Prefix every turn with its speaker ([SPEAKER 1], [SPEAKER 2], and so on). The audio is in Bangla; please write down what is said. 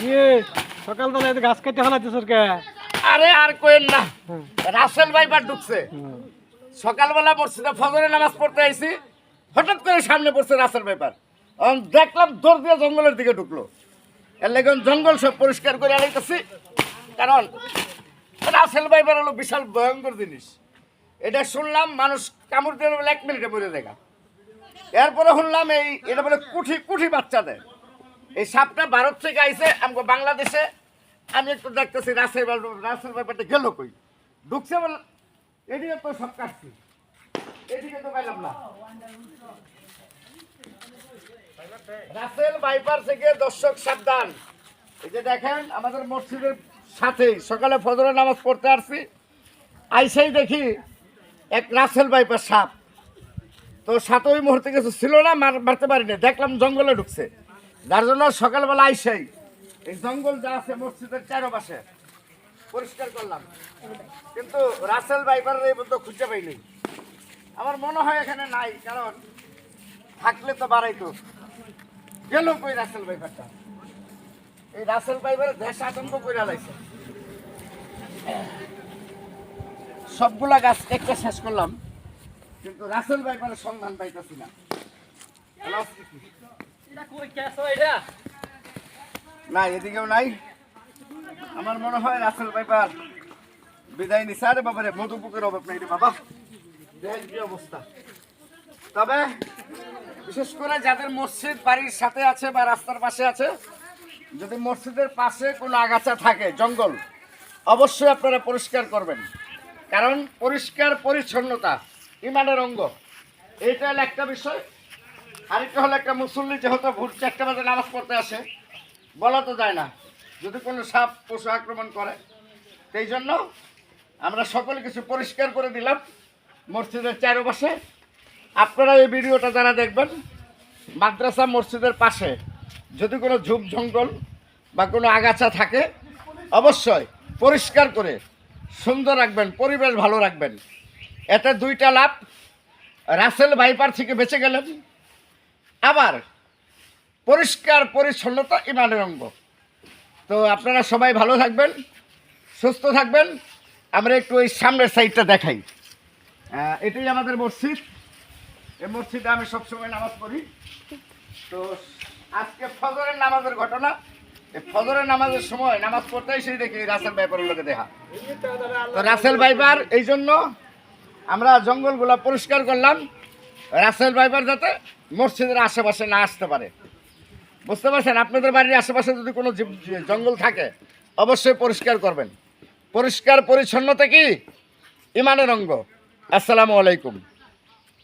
[SPEAKER 1] সকালবেলা এত গাছ কেটে ফেলাইতেছ কে?
[SPEAKER 2] আরে আর কোয়েন না। রাসেল ভাইবার ঢুকছে। সকালবেলা মসজিদে ফজরে নামাজ পড়তে আইছি। হঠাৎ করে সামনে পড়ছে রাসেল ভাইবার দেখলাম দৌড় দিয়ে জঙ্গলের দিকে ঢুকলো। এর লেগে জঙ্গল সব পরিষ্কার করে আলাইতেছি কারণ রাসেল ভাইবার হলো বিশাল ভয়ঙ্কর জিনিস। এটা শুনলাম মানুষ কামড় দিয়ে এক মিনিটে পড়ে দেখা এরপরে শুনলাম এই এটা বলে কুঠি কুঠি বাচ্চা দেয়। এই সাপটা ভারত থেকে আইছে আমাকে বাংলাদেশে। আমি একটু দেখতেছি, রাসেল ব্যাপার- রাসেল ব্যাপারটা গেল কই? ঢুকছে বলে, এদিকে তো সব কাটছি। এদিকে তো পাইলাম না। বাইপার থেকে দর্শক সাবধান। দেখেন, আমাদের সাথেই সকালে নামাজ পড়তে আসছি। আইসাই দেখি এক বাইপার সাপ। তো মুহূর্তে কিছু ছিল না, মার- মারতে পারিনি। দেখলাম জঙ্গলে ঢুকছে। যার জন্য সকালবেলা আইসাই। এই জঙ্গল যা আছে, মসজিদের চারপাশে, পরিষ্কার করলাম। কিন্তু রাসেল বাইপারের এই পর্যন্ত খুঁজে পাইনি। আমার মনে হয় এখানে নাই, কারণ থাকলে তো বাড়াইতো। গেল কই রাসেল বাইপারটা এই রাসেল বাইপারের দেশ আতঙ্ক করে লাইছে। সবগুলা গাছ একটা শেষ করলাম, কিন্তু রাসেল বাইপারের সন্ধান পাইতেছি না? না, এদিকেও নাই। আমার মনে হয় রাসেল বাইপার বিদায় নিছে। আরে বাবা রে মধুপুকের অভাব নাই রে বাবা। অবস্থা? তবে, বিশেষ করে যাদের মসজিদ বাড়ির সাথে আছে বা রাস্তার পাশে আছে, যদি মসজিদের পাশে কোনো আগাছা থাকে, জঙ্গল, অবশ্যই আপনারা পরিষ্কার করবেন। কারণ পরিষ্কার পরিচ্ছন্নতা ইমানের অঙ্গ। হলো একটা বিষয়। আরেকটা হলো একটা মুসল্লি যেহেতু ভোর চারটে বাজে নামাজ পড়তে আসে, বলা তো যায় না। যদি কোনো সাপ পশু আক্রমণ করে, সেই জন্য আমরা সকলে কিছু পরিষ্কার করে দিলাম মসজিদের চারপাশে। আপনারা এই ভিডিওটা যারা দেখবেন, মাদ্রাসা মসজিদের পাশে যদি কোনো ঝুপ জঙ্গল বা কোনো আগাছা থাকে, অবশ্যই পরিষ্কার করে সুন্দর রাখবেন, পরিবেশ ভালো রাখবেন। এতে দুইটা লাভ, রাসেল ভাইপার থেকে বেঁচে গেলেন আবার পরিষ্কার পরিচ্ছন্নতা ইমানের অঙ্গ। তো আপনারা সবাই ভালো থাকবেন, সুস্থ থাকবেন। আমরা একটু ওই সামনের সাইডটা দেখাই। এটাই আমাদের মসজিদ। এই মসজিদে আমি সবসময় নামাজ পড়ি। তো আজকে ফজরের নামাজের ঘটনা। এই ফজরের নামাজের সময় নামাজ পড়তে এসে দেখি রাসেল ভাইপারের লোকে দেখা। তো রাসেল ভাইপার, এই জন্য আমরা জঙ্গলগুলো পরিষ্কার করলাম। রাসেল ভাইবার যাতে মসজিদের আশেপাশে না আসতে পারে। বুঝতে পারছেন? আপনাদের বাড়ির আশেপাশে যদি কোনো জঙ্গল থাকে, অবশ্যই পরিষ্কার করবেন। পরিষ্কার পরিচ্ছন্নতা কি? ইমানের অঙ্গ। আসসালামু আলাইকুম।